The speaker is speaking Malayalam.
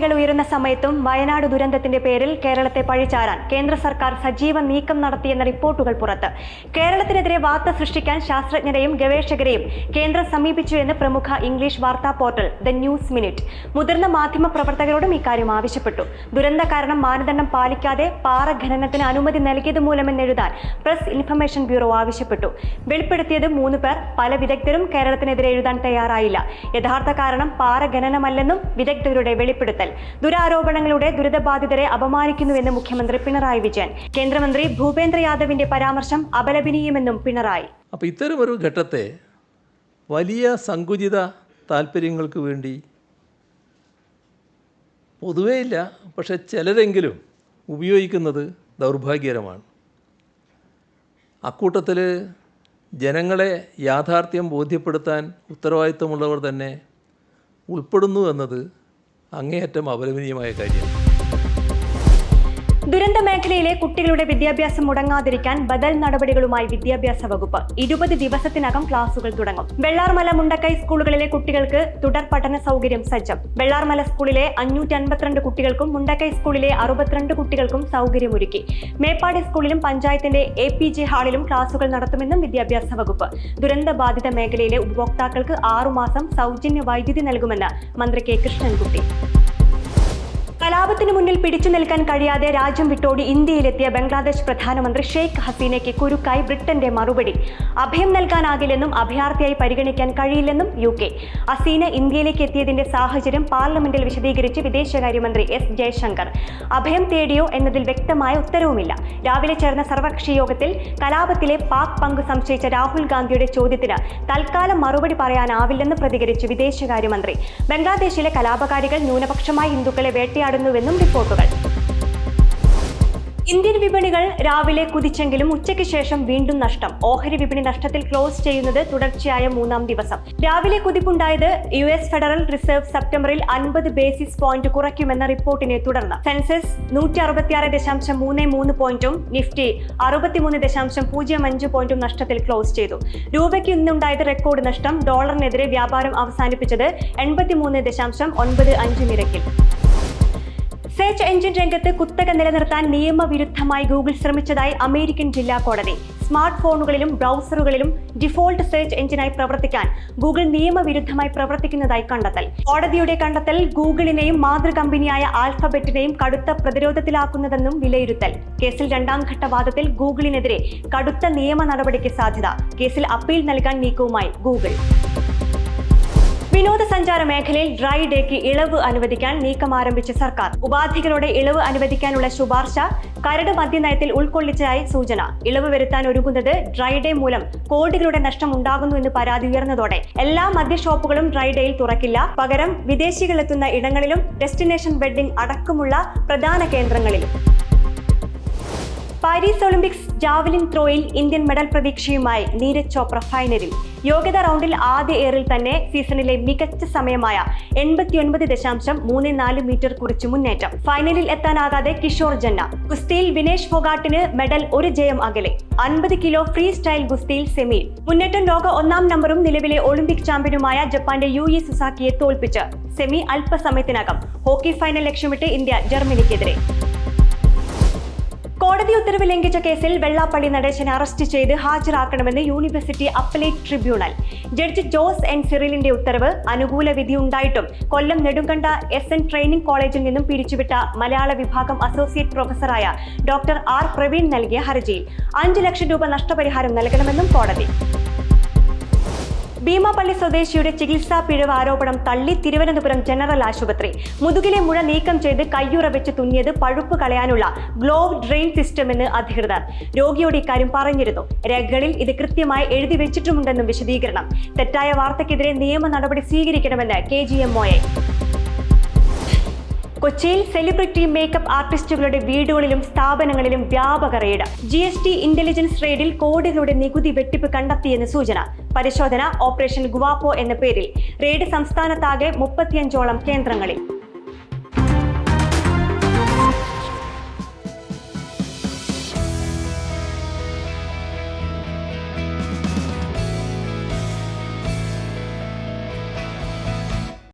ആശങ്കകൾ ഉയരുന്ന സമയത്തും വയനാട് ദുരന്തത്തിന്റെ പേരിൽ കേരളത്തെ പഴിചാരാൻ കേന്ദ്ര സർക്കാർ സജീവ നീക്കം നടത്തിയെന്ന റിപ്പോർട്ടുകൾ പുറത്ത്. കേരളത്തിനെതിരെ വാർത്ത സൃഷ്ടിക്കാൻ ശാസ്ത്രജ്ഞരെയും ഗവേഷകരെയും കേന്ദ്രം സമീപിച്ചു എന്ന് പ്രമുഖ ഇംഗ്ലീഷ് വാർത്താ പോർട്ടൽ ദ ന്യൂസ് മിനിറ്റ്. മുതിർന്ന മാധ്യമ പ്രവർത്തകരോടും ഇക്കാര്യം ആവശ്യപ്പെട്ടു. ദുരന്ത കാരണം മാനദണ്ഡം പാലിക്കാതെ പാറ ഖനനത്തിന് അനുമതി നൽകിയത് മൂലമെന്നെഴുതാൻ പ്രസ് ഇൻഫർമേഷൻ ബ്യൂറോ ആവശ്യപ്പെട്ടു. വെളിപ്പെടുത്തിയത് മൂന്ന് പേർ പല വിദഗ്ധരും കേരളത്തിനെതിരെ എഴുതാൻ തയ്യാറായില്ല. യഥാർത്ഥ കാരണം പാറ ഖനനമല്ലെന്നും വിദഗ്ധരുടെ വെളിപ്പെടുത്തൽ. ദുരാരോപണങ്ങളുടെ ദുരിതബാധിതരെ അപമാനിക്കുന്നുവെന്ന് മുഖ്യമന്ത്രി പിണറായി വിജയൻ. കേന്ദ്രമന്ത്രി ഭൂപേന്ദ്ര യാദവിന്റെ പരാമർശം അപലപനീയമെന്നും പിണറായി. അപ്പോൾ ഇത്തരമൊരു ഘട്ടത്തെ വലിയ സങ്കുചിത താല്പര്യങ്ങൾക്ക് വേണ്ടി പൊതുവേ ഇല്ല പക്ഷെ ചിലരെങ്കിലും ഉപയോഗിക്കുന്നത് ദൗർഭാഗ്യകരമാണ്. അക്കൂട്ടത്തിൽ ജനങ്ങളെ യാഥാർത്ഥ്യം ബോധ്യപ്പെടുത്താൻ ഉത്തരവാദിത്തമുള്ളവർ തന്നെ ഉൾപ്പെടുന്നു എന്നത് അങ്ങേയറ്റം അപലപനീയമായ കാര്യമാണ്. ദുരന്ത മേഖലയിലെ കുട്ടികളുടെ വിദ്യാഭ്യാസം മുടങ്ങാതിരിക്കാൻ ബദൽ നടപടികളുമായി വിദ്യാഭ്യാസ വകുപ്പ് ഇരുപത് ദിവസത്തിനകം ക്ലാസുകൾ തുടങ്ങും. വെള്ളാർമല മുണ്ടക്കൈ സ്കൂളുകളിലെ കുട്ടികൾക്ക് തുടർ പഠന സൗകര്യം സജ്ജം. വെള്ളാർമല സ്കൂളിലെ അഞ്ഞൂറ്റി അൻപത്തിരണ്ട് കുട്ടികൾക്കും മുണ്ടക്കൈ സ്കൂളിലെ അറുപത്തിരണ്ട് കുട്ടികൾക്കും സൗകര്യമൊരുക്കി. മേപ്പാടി സ്കൂളിലും പഞ്ചായത്തിന്റെ എ പി ജെ ഹാളിലും ക്ലാസുകൾ നടത്തുമെന്നും വിദ്യാഭ്യാസ വകുപ്പ്. ദുരന്ത ബാധിത മേഖലയിലെ ഉപഭോക്താക്കൾക്ക് ആറുമാസം സൗജന്യ വൈദ്യുതി നൽകുമെന്ന് മന്ത്രി കെ കൃഷ്ണൻകുട്ടി. കലാപത്തിന് മുന്നിൽ പിടിച്ചു നിൽക്കാൻ കഴിയാതെ രാജ്യം വിട്ടോടി ഇന്ത്യയിലെത്തിയ ബംഗ്ലാദേശ് പ്രധാനമന്ത്രി ഷെയ്ഖ് ഹസീനയ്ക്ക് കുരുക്കായി ബ്രിട്ടന്റെ മറുപടി. അഭയം നൽകാനാകില്ലെന്നും അഭയാർത്ഥിയായി പരിഗണിക്കാൻ കഴിയില്ലെന്നും യു കെ. ഹസീന ഇന്ത്യയിലേക്ക് എത്തിയതിന്റെ സാഹചര്യം പാർലമെന്റിൽ വിശദീകരിച്ച് വിദേശകാര്യമന്ത്രി എസ് ജയശങ്കർ. അഭയം തേടിയോ എന്നതിൽ വ്യക്തമായ ഉത്തരവുമില്ല. രാവിലെ ചേർന്ന സർവകക്ഷി യോഗത്തിൽ കലാപത്തിലെ പാക് പങ്ക് സംശയിച്ച രാഹുൽ ഗാന്ധിയുടെ ചോദ്യത്തിന് തൽക്കാലം മറുപടി പറയാനാവില്ലെന്ന് പ്രതികരിച്ചു വിദേശകാര്യമന്ത്രി. ബംഗ്ലാദേശിലെ കലാപകാരികൾ ന്യൂനപക്ഷമായ ഹിന്ദുക്കളെ വേട്ടയാടുന്നുവെന്നും റിപ്പോർട്ടുകൾ. ഇന്ത്യൻ വിപണികൾ രാവിലെ കുതിച്ചെങ്കിലും ഉച്ചയ്ക്ക് ശേഷം വീണ്ടും നഷ്ടം. ഓഹരി വിപണി നഷ്ടത്തിൽ ക്ലോസ് ചെയ്യുന്നത് തുടർച്ചയായ മൂന്നാം ദിവസം. രാവിലെ കുതിപ്പുണ്ടായത് യു എസ് ഫെഡറൽ റിസർവ് സെപ്റ്റംബറിൽ അൻപത് ബേസിസ് പോയിന്റ് കുറയ്ക്കുമെന്ന റിപ്പോർട്ടിനെ തുടർന്ന്. സെൻസസ് നൂറ്റി അറുപത്തിയാറ് ദശാംശം മൂന്ന് മൂന്ന് പോയിന്റും നിഫ്റ്റി അറുപത്തിമൂന്ന് ദശാംശം പൂജ്യം അഞ്ച് പോയിന്റും നഷ്ടത്തിൽ ക്ലോസ് ചെയ്തു. രൂപയ്ക്ക് ഇന്നുണ്ടായത് റെക്കോർഡ് നഷ്ടം. ഡോളറിനെതിരെ വ്യാപാരം അവസാനിപ്പിച്ചത് എൺപത്തിമൂന്ന് ദശാംശം ഒൻപത് അഞ്ച് നിരക്കിൽ. സെർച്ച് എഞ്ചിൻ രംഗത്ത് കുത്തക നിലനിർത്താൻ നിയമവിരുദ്ധമായി ഗൂഗിൾ ശ്രമിച്ചതായി അമേരിക്കൻ ജില്ലാ കോടതി. സ്മാർട്ട് ഫോണുകളിലും ബ്രൗസറുകളിലും ഡിഫോൾട്ട് സെർച്ച് എഞ്ചിനായി പ്രവർത്തിക്കാൻ ഗൂഗിൾ നിയമവിരുദ്ധമായി പ്രവർത്തിക്കുന്നതായി കണ്ടെത്തൽ. കോടതിയുടെ കണ്ടെത്തൽ ഗൂഗിളിനെയും മാതൃകമ്പനിയായ ആൽഫബെറ്റിനെയും കടുത്ത പ്രതിരോധത്തിലാക്കുന്നതെന്നും വിലയിരുത്തൽ. കേസിൽ രണ്ടാം ഘട്ട വാദത്തിൽ ഗൂഗിളിനെതിരെ കടുത്ത നിയമ നടപടിക്ക് സാധ്യത. കേസിൽ അപ്പീൽ നൽകാൻ നീക്കവുമായി ഗൂഗിൾ. വിനോദസഞ്ചാര മേഖലയിൽ ഡ്രൈ ഡേക്ക് ഇളവ് അനുവദിക്കാൻ നീക്കം ആരംഭിച്ച സർക്കാർ. ഉപാധികളുടെ ഇളവ് അനുവദിക്കാനുള്ള ശുപാർശ കരട് മദ്യനയത്തിൽ ഉൾക്കൊള്ളിച്ചതായി സൂചന. ഇളവ് വരുത്താൻ ഒരുങ്ങുന്നത് ഡ്രൈ ഡേ മൂലം കോടികളുടെ നഷ്ടം ഉണ്ടാകുന്നു എന്ന് പരാതി ഉയർന്നതോടെ. എല്ലാ മദ്യ ഷോപ്പുകളും ഡ്രൈ ഡേയിൽ തുറക്കില്ല. പകരം വിദേശികളെത്തുന്ന ഇടങ്ങളിലും ഡെസ്റ്റിനേഷൻ വെഡ്ഡിംഗ് അടക്കമുള്ള പ്രധാന കേന്ദ്രങ്ങളിലും. പാരീസ് ഒളിമ്പിക്സ് ജാവലിൻ ത്രോയിൽ ഇന്ത്യൻ മെഡൽ പ്രതീക്ഷയുമായി നീരജ് ചോപ്ര ഫൈനലിൽ. യോഗ്യത റൗണ്ടിൽ ആദ്യ എയറിൽ തന്നെ സീസണിലെ മികച്ച സമയമായ എൺപത്തിയൊൻപത് ദശാംശം മൂന്ന് നാല് മീറ്റർ കുറിച്ച് മുന്നേറ്റം. ഫൈനലിൽ എത്താനാകാതെ കിഷോർ ജന്ന. ഗുസ്തിയിൽ വിനേഷ് ഫോഗാട്ടിന് മെഡൽ ഒരു ജയം അകലെ. അൻപത് കിലോ ഫ്രീ സ്റ്റൈൽ ഗുസ്തിയിൽ സെമിയിൽ മുന്നേറ്റം ലോക ഒന്നാം നമ്പറും നിലവിലെ ഒളിമ്പിക് ചാമ്പ്യനുമായ ജപ്പാന്റെ യു ഇ സുസാക്കിയെ തോൽപ്പിച്ച്. സെമി അല്പസമയത്തിനകം. ഹോക്കി ഫൈനൽ ലക്ഷ്യമിട്ട് ഇന്ത്യ ജർമ്മനിക്കെതിരെ. കോടതി ഉത്തരവ് ലംഘിച്ച കേസിൽ വെള്ളാപ്പള്ളി നടേശനെ അറസ്റ്റ് ചെയ്ത് ഹാജരാക്കണമെന്ന് university appellate tribunal. Judge Jose N. സിറിലിന്റെ ഉത്തരവ് അനുകൂല വിധിയുണ്ടായിട്ടും Kollam Nedumkanda S N training കോളേജിൽ നിന്നും പിരിച്ചുവിട്ട മലയാള വിഭാഗം അസോസിയേറ്റ് പ്രൊഫസറായ ഡോക്ടർ ആർ പ്രവീൺ നൽകിയ ഹർജിയിൽ അഞ്ച് ലക്ഷം രൂപ നഷ്ടപരിഹാരം നൽകണമെന്നും കോടതി. ഭീമാപള്ളി സ്വദേശിയുടെ ചികിത്സാ പിഴവ് ആരോപണം തള്ളി തിരുവനന്തപുരം ജനറൽ ആശുപത്രി. മുതുകിലെ മുഴ നീക്കം ചെയ്ത് കയ്യുറ വെച്ച് തുന്നിയത് പഴുപ്പ് കളയാനുള്ള ഗ്ലോവ് ഡ്രെയിൻ സിസ്റ്റം എന്ന് അധികൃതർ. രോഗിയോട് ഇക്കാര്യം പറഞ്ഞിരുന്നു. രേഖകളിൽ ഇത് കൃത്യമായി എഴുതി വെച്ചിട്ടുമുണ്ടെന്നും വിശദീകരണം. തെറ്റായ വാർത്തയ്ക്കെതിരെ നിയമ നടപടി സ്വീകരിക്കണമെന്ന് കെ ജി എം കൊച്ചിയിൽ സെലിബ്രിറ്റി മേക്കപ്പ് ആർട്ടിസ്റ്റുകളുടെ വീടുകളിലും സ്ഥാപനങ്ങളിലും വ്യാപക raid. G S T intelligence റെയ്ഡിൽ കോടികളുടെ നികുതി വെട്ടിപ്പ് കണ്ടെത്തിയെന്ന് സൂചന. പരിശോധന ഓപ്പറേഷൻ ഗുവാപ്പോ എന്ന പേരിൽ റെയ്ഡ് സംസ്ഥാനത്താകെ മുപ്പത്തിയഞ്ചോളം കേന്ദ്രങ്ങളിൽ.